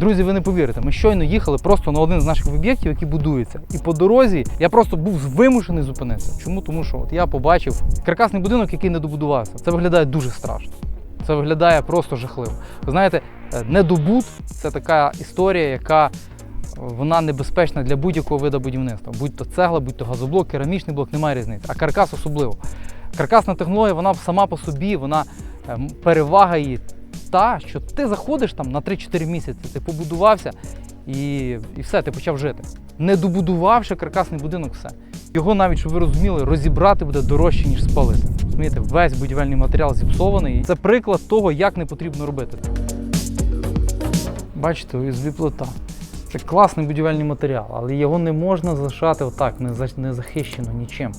Друзі, ви не повірите, ми щойно їхали просто на один з наших об'єктів, який будується. І по дорозі я просто був вимушений зупинитися. Чому? Тому що от я побачив каркасний будинок, який не добудувався. Це виглядає дуже страшно. Це виглядає просто жахливо. Ви знаєте, е, недобут це така історія, яка е, вона небезпечна для будь-якого виду будівництва. Будь то цегла, будь то газоблок, керамічний блок, немає різниці. А каркас особливо. Каркасна технологія, вона сама по собі, вона е, перевага її та, що ти заходиш там на 3-4 місяці, ти побудувався і, і все, ти почав жити. Не добудувавши каркасний будинок, все. Його навіть, щоб ви розуміли, розібрати буде дорожче, ніж спалити. Розумієте, весь будівельний матеріал зіпсований. Це приклад того, як не потрібно робити. Бачите, ОСБ плита. Це класний будівельний матеріал, але його не можна залишати отак, не захищено нічим.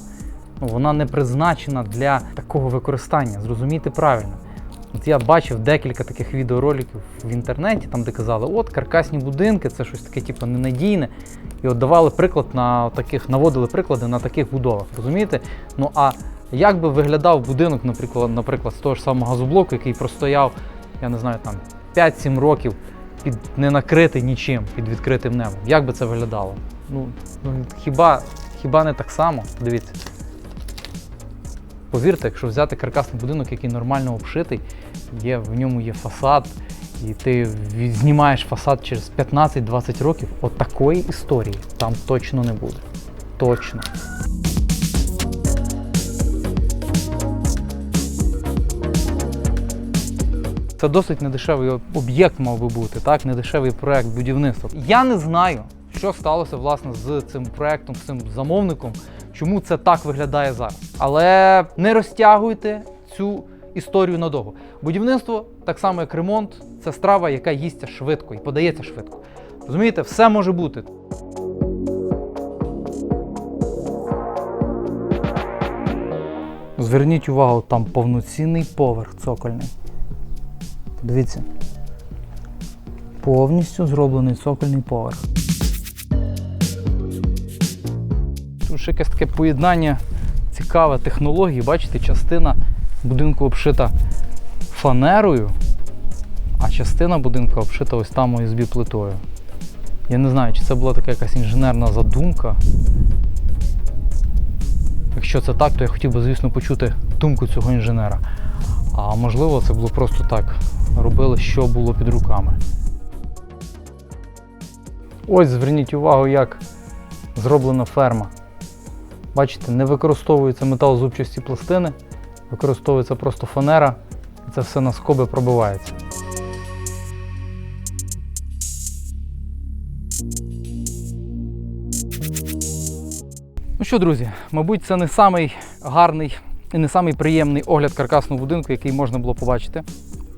Ну, вона не призначена для такого використання. Зрозумійте правильно. От я бачив декілька таких відеороликів в інтернеті, там де казали, от каркасні будинки, це щось таке, типу, ненадійне. І от давали приклад на таких, наводили приклади на таких будовах. Розумієте? Ну а як би виглядав будинок, наприклад, наприклад, з того ж самого газоблоку, який простояв, я не знаю, там 5-7 років під не накритий нічим, під відкритим небом. Як би це виглядало? Ну, ну хіба, хіба не так само? Дивіться. Повірте, якщо взяти каркасний будинок, який нормально обшитий, є, в ньому є фасад, і ти знімаєш фасад через 15-20 років, от такої історії там точно не буде. Точно. Це досить недешевий об'єкт мав би бути, так? Недешевий проект будівництва. Я не знаю, що сталося власне з цим проектом, з цим замовником, чому це так виглядає зараз. Але не розтягуйте цю історію надовго. Будівництво, так само як ремонт, це страва, яка їсться швидко і подається швидко. Розумієте, все може бути. Зверніть увагу, там повноцінний поверх цокольний. Дивіться. Повністю зроблений цокольний поверх. Тут ще якесь таке поєднання цікаве технології. Бачите, частина будинку обшита фанерою, а частина будинку обшита ось там ОСБ плитою. Я не знаю, чи це була така якась інженерна задумка. Якщо це так, то я хотів би, звісно, почути думку цього інженера. А можливо, це було просто так. Робили, що було під руками. Ось зверніть увагу, як зроблена ферма. Бачите, не використовуються металозубчасті пластини, використовується просто фанера, і це все на скоби пробивається. Ну що, друзі, мабуть, це не самий гарний і не самий приємний огляд каркасного будинку, який можна було побачити.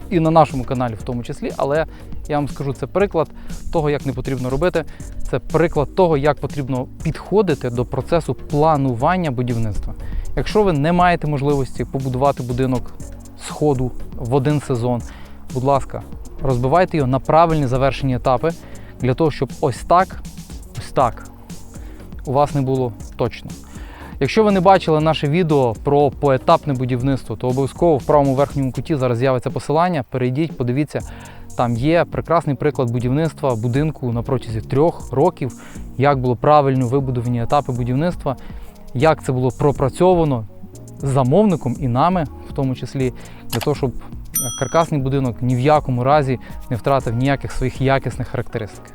І на нашому каналі в тому числі, але я вам скажу, це приклад того, як не потрібно робити. Це приклад того, як потрібно підходити до процесу планування будівництва. Якщо ви не маєте можливості побудувати будинок з ходу в один сезон, будь ласка, розбивайте його на правильні завершені етапи для того, щоб ось так, ось так у вас не було точно. Якщо ви не бачили наше відео про поетапне будівництво, то обов'язково в правому верхньому куті зараз з'явиться посилання. Перейдіть, подивіться. Там є прекрасний приклад будівництва будинку на протязі трьох років, як було правильно вибудовані етапи будівництва, як це було пропрацьовано замовником і нами, в тому числі, для того, щоб каркасний будинок ні в якому разі не втратив ніяких своїх якісних характеристик.